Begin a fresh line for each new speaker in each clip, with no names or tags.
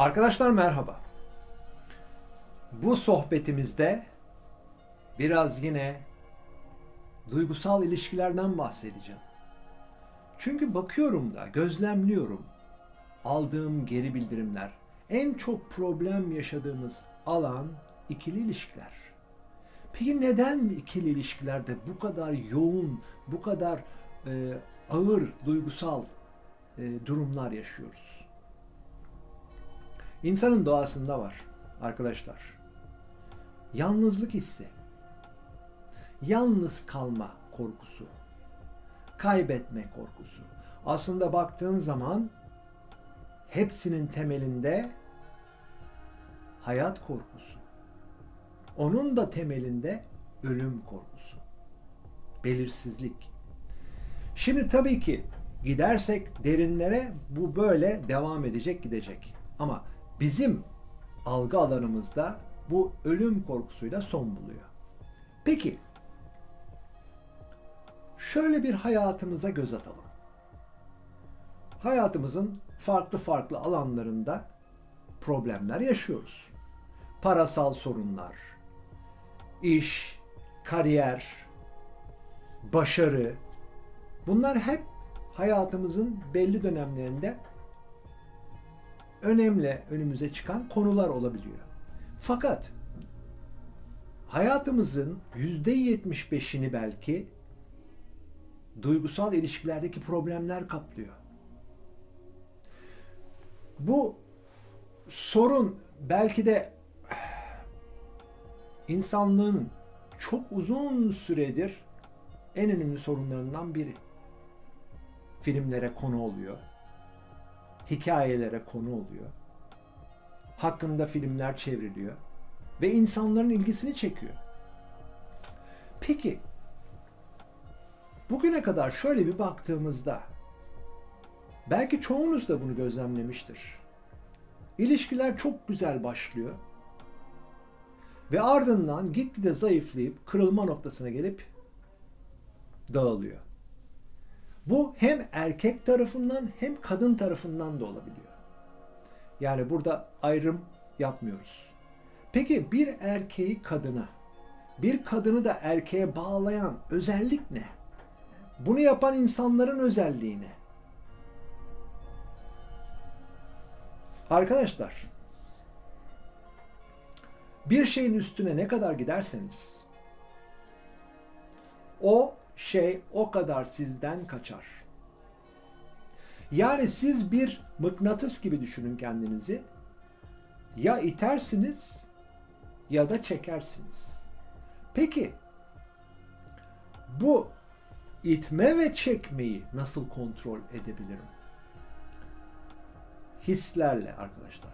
Arkadaşlar merhaba. Bu sohbetimizde biraz yine duygusal ilişkilerden bahsedeceğim. Çünkü bakıyorum da, gözlemliyorum. Aldığım geri bildirimler. En çok problem yaşadığımız alan ikili ilişkiler. Peki neden ikili ilişkilerde bu kadar yoğun, bu kadar e, ağır duygusal e, durumlar yaşıyoruz? İnsanın doğasında var arkadaşlar. Yalnızlık hissi. Yalnız kalma korkusu. Kaybetme korkusu. Aslında baktığın zaman hepsinin temelinde hayat korkusu. Onun da temelinde ölüm korkusu. Belirsizlik. Şimdi tabii ki gidersek derinlere bu böyle devam edecek gidecek. Ama bizim algı alanımızda bu ölüm korkusuyla son buluyor. Peki şöyle bir hayatımıza göz atalım. Hayatımızın farklı farklı alanlarında problemler yaşıyoruz. Parasal sorunlar, iş, kariyer, başarı bunlar hep hayatımızın belli dönemlerinde önemli önümüze çıkan konular olabiliyor. Fakat hayatımızın yüzde 75'ini belki duygusal ilişkilerdeki problemler kaplıyor. Bu sorun belki de insanlığın çok uzun süredir en önemli sorunlarından biri. Filmlere konu oluyor hikayelere konu oluyor. Hakkında filmler çevriliyor ve insanların ilgisini çekiyor. Peki bugüne kadar şöyle bir baktığımızda belki çoğunuz da bunu gözlemlemiştir. İlişkiler çok güzel başlıyor ve ardından gitgide zayıflayıp kırılma noktasına gelip dağılıyor. Bu hem erkek tarafından hem kadın tarafından da olabiliyor. Yani burada ayrım yapmıyoruz. Peki bir erkeği kadına, bir kadını da erkeğe bağlayan özellik ne? Bunu yapan insanların özelliği ne? Arkadaşlar, bir şeyin üstüne ne kadar giderseniz o şey o kadar sizden kaçar. Yani siz bir mıknatıs gibi düşünün kendinizi. Ya itersiniz ya da çekersiniz. Peki bu itme ve çekmeyi nasıl kontrol edebilirim? Hislerle arkadaşlar.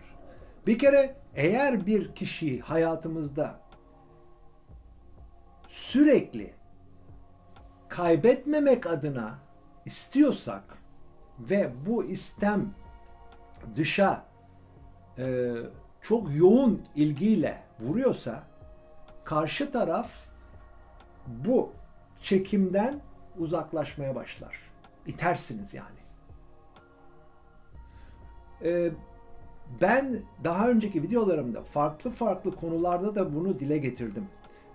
Bir kere eğer bir kişi hayatımızda sürekli kaybetmemek adına istiyorsak ve bu istem dışa e, çok yoğun ilgiyle vuruyorsa karşı taraf bu çekimden uzaklaşmaya başlar. İtersiniz yani. E, ben daha önceki videolarımda farklı farklı konularda da bunu dile getirdim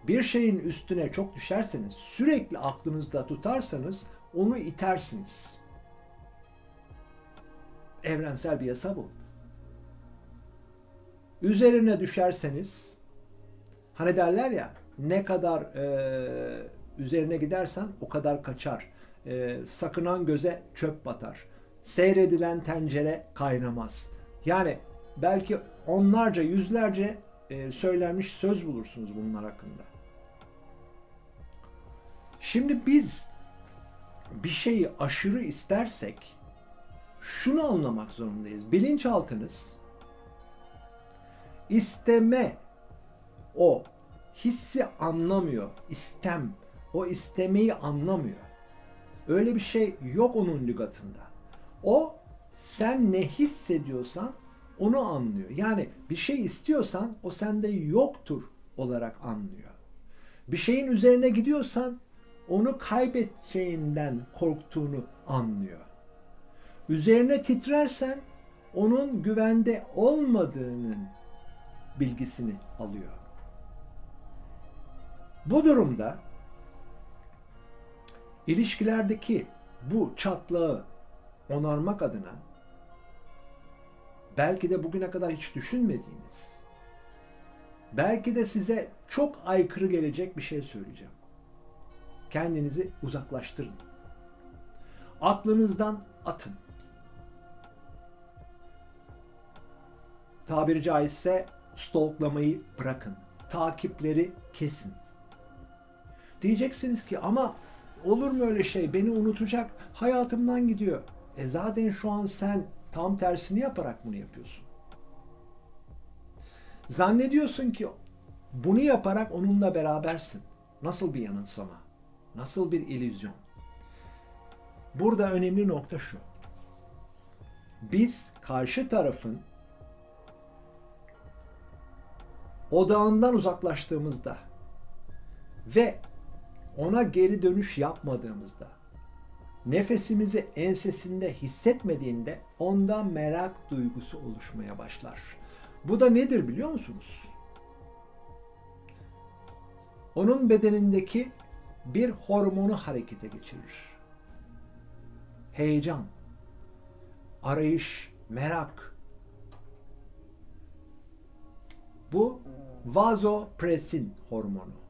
bir şeyin üstüne çok düşerseniz, sürekli aklınızda tutarsanız onu itersiniz. Evrensel bir yasa bu. Üzerine düşerseniz, hani derler ya, ne kadar e, üzerine gidersen o kadar kaçar. E, sakınan göze çöp batar. Seyredilen tencere kaynamaz. Yani belki onlarca, yüzlerce e, söylenmiş söz bulursunuz bunlar hakkında. Şimdi biz bir şeyi aşırı istersek şunu anlamak zorundayız. Bilinçaltınız isteme o hissi anlamıyor. İstem o istemeyi anlamıyor. Öyle bir şey yok onun lügatında. O sen ne hissediyorsan onu anlıyor. Yani bir şey istiyorsan o sende yoktur olarak anlıyor. Bir şeyin üzerine gidiyorsan onu kaybedeceğinden korktuğunu anlıyor. Üzerine titrersen onun güvende olmadığının bilgisini alıyor. Bu durumda ilişkilerdeki bu çatlağı onarmak adına belki de bugüne kadar hiç düşünmediğiniz, belki de size çok aykırı gelecek bir şey söyleyeceğim. Kendinizi uzaklaştırın. Aklınızdan atın. Tabiri caizse stalklamayı bırakın. Takipleri kesin. Diyeceksiniz ki ama olur mu öyle şey? Beni unutacak, hayatımdan gidiyor. E zaten şu an sen tam tersini yaparak bunu yapıyorsun. Zannediyorsun ki bunu yaparak onunla berabersin. Nasıl bir yanılsama? Nasıl bir illüzyon? Burada önemli nokta şu. Biz karşı tarafın odağından uzaklaştığımızda ve ona geri dönüş yapmadığımızda nefesimizi ensesinde hissetmediğinde onda merak duygusu oluşmaya başlar. Bu da nedir biliyor musunuz? Onun bedenindeki bir hormonu harekete geçirir. Heyecan, arayış, merak. Bu vazopresin hormonu.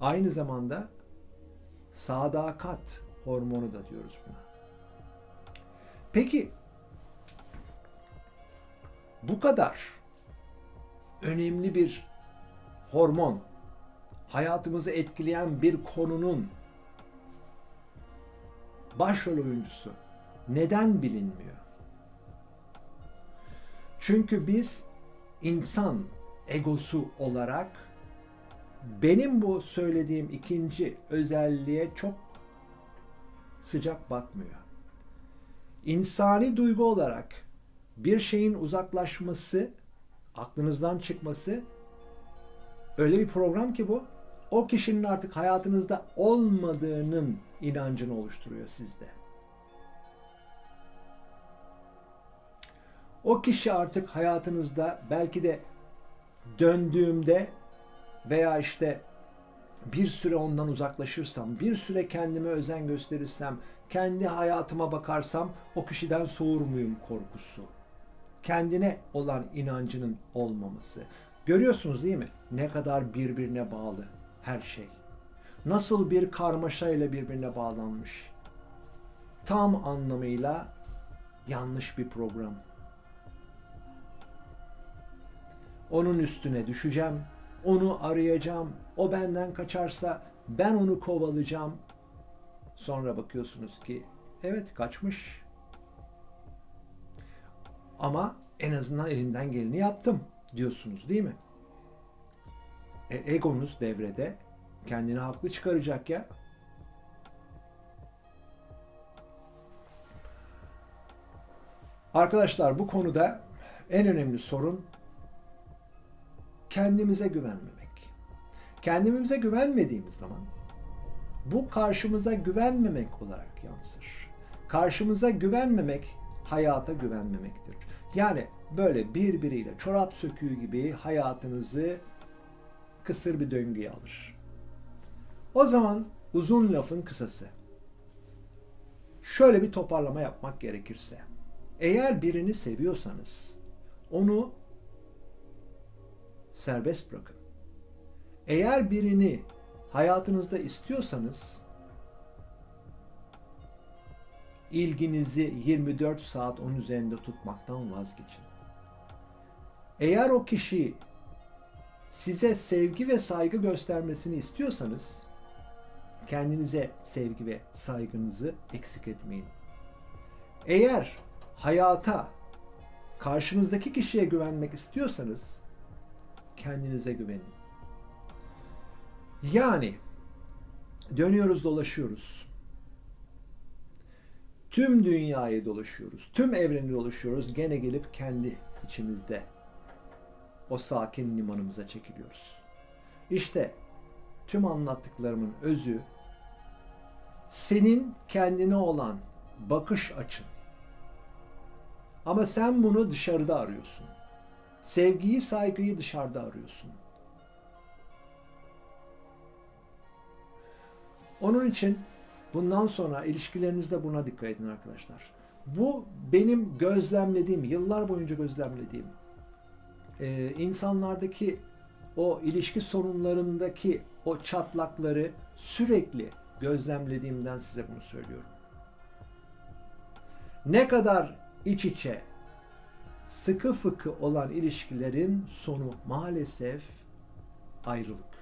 Aynı zamanda sadakat hormonu da diyoruz buna. Peki bu kadar önemli bir hormon, hayatımızı etkileyen bir konunun başrol oyuncusu neden bilinmiyor? Çünkü biz insan egosu olarak benim bu söylediğim ikinci özelliğe çok sıcak bakmıyor. İnsani duygu olarak bir şeyin uzaklaşması, aklınızdan çıkması öyle bir program ki bu o kişinin artık hayatınızda olmadığının inancını oluşturuyor sizde. O kişi artık hayatınızda belki de döndüğümde veya işte bir süre ondan uzaklaşırsam, bir süre kendime özen gösterirsem, kendi hayatıma bakarsam o kişiden soğur muyum korkusu. Kendine olan inancının olmaması. Görüyorsunuz değil mi? Ne kadar birbirine bağlı her şey. Nasıl bir karmaşayla birbirine bağlanmış. Tam anlamıyla yanlış bir program. Onun üstüne düşeceğim, onu arayacağım, o benden kaçarsa ben onu kovalayacağım. Sonra bakıyorsunuz ki evet kaçmış. Ama en azından elimden geleni yaptım diyorsunuz değil mi? E, egonuz devrede kendini haklı çıkaracak ya. Arkadaşlar bu konuda en önemli sorun kendimize güvenmemek. Kendimize güvenmediğimiz zaman bu karşımıza güvenmemek olarak yansır. Karşımıza güvenmemek hayata güvenmemektir. Yani böyle birbiriyle çorap söküğü gibi hayatınızı kısır bir döngüye alır. O zaman uzun lafın kısası. Şöyle bir toparlama yapmak gerekirse. Eğer birini seviyorsanız onu serbest bırakın. Eğer birini hayatınızda istiyorsanız ilginizi 24 saat onun üzerinde tutmaktan vazgeçin. Eğer o kişi size sevgi ve saygı göstermesini istiyorsanız kendinize sevgi ve saygınızı eksik etmeyin. Eğer hayata karşınızdaki kişiye güvenmek istiyorsanız kendinize güvenin. Yani dönüyoruz dolaşıyoruz. Tüm dünyayı dolaşıyoruz. Tüm evreni dolaşıyoruz. Gene gelip kendi içimizde o sakin limanımıza çekiliyoruz. İşte tüm anlattıklarımın özü senin kendine olan bakış açın. Ama sen bunu dışarıda arıyorsun. Sevgiyi, saygıyı dışarıda arıyorsun. Onun için bundan sonra ilişkilerinizde buna dikkat edin arkadaşlar. Bu benim gözlemlediğim, yıllar boyunca gözlemlediğim e, insanlardaki o ilişki sorunlarındaki o çatlakları sürekli gözlemlediğimden size bunu söylüyorum. Ne kadar iç içe, sıkı fıkı olan ilişkilerin sonu maalesef ayrılık.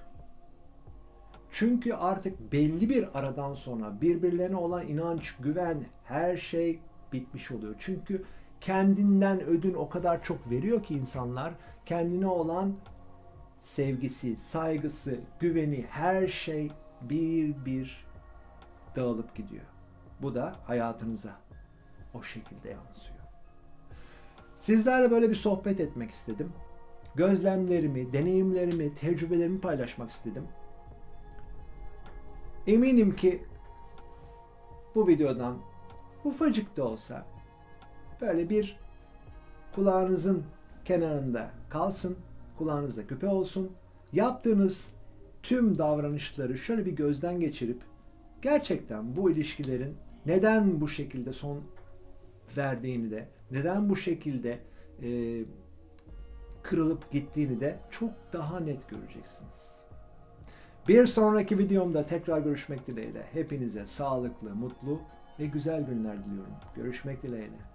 Çünkü artık belli bir aradan sonra birbirlerine olan inanç, güven, her şey bitmiş oluyor. Çünkü kendinden ödün o kadar çok veriyor ki insanlar kendine olan sevgisi, saygısı, güveni her şey bir bir dağılıp gidiyor. Bu da hayatınıza o şekilde yansıyor. Sizlerle böyle bir sohbet etmek istedim. Gözlemlerimi, deneyimlerimi, tecrübelerimi paylaşmak istedim. Eminim ki bu videodan ufacık da olsa böyle bir kulağınızın kenarında kalsın, kulağınızda küpe olsun. Yaptığınız tüm davranışları şöyle bir gözden geçirip gerçekten bu ilişkilerin neden bu şekilde son verdiğini de, neden bu şekilde e, kırılıp gittiğini de çok daha net göreceksiniz. Bir sonraki videomda tekrar görüşmek dileğiyle. Hepinize sağlıklı, mutlu ve güzel günler diliyorum. Görüşmek dileğiyle.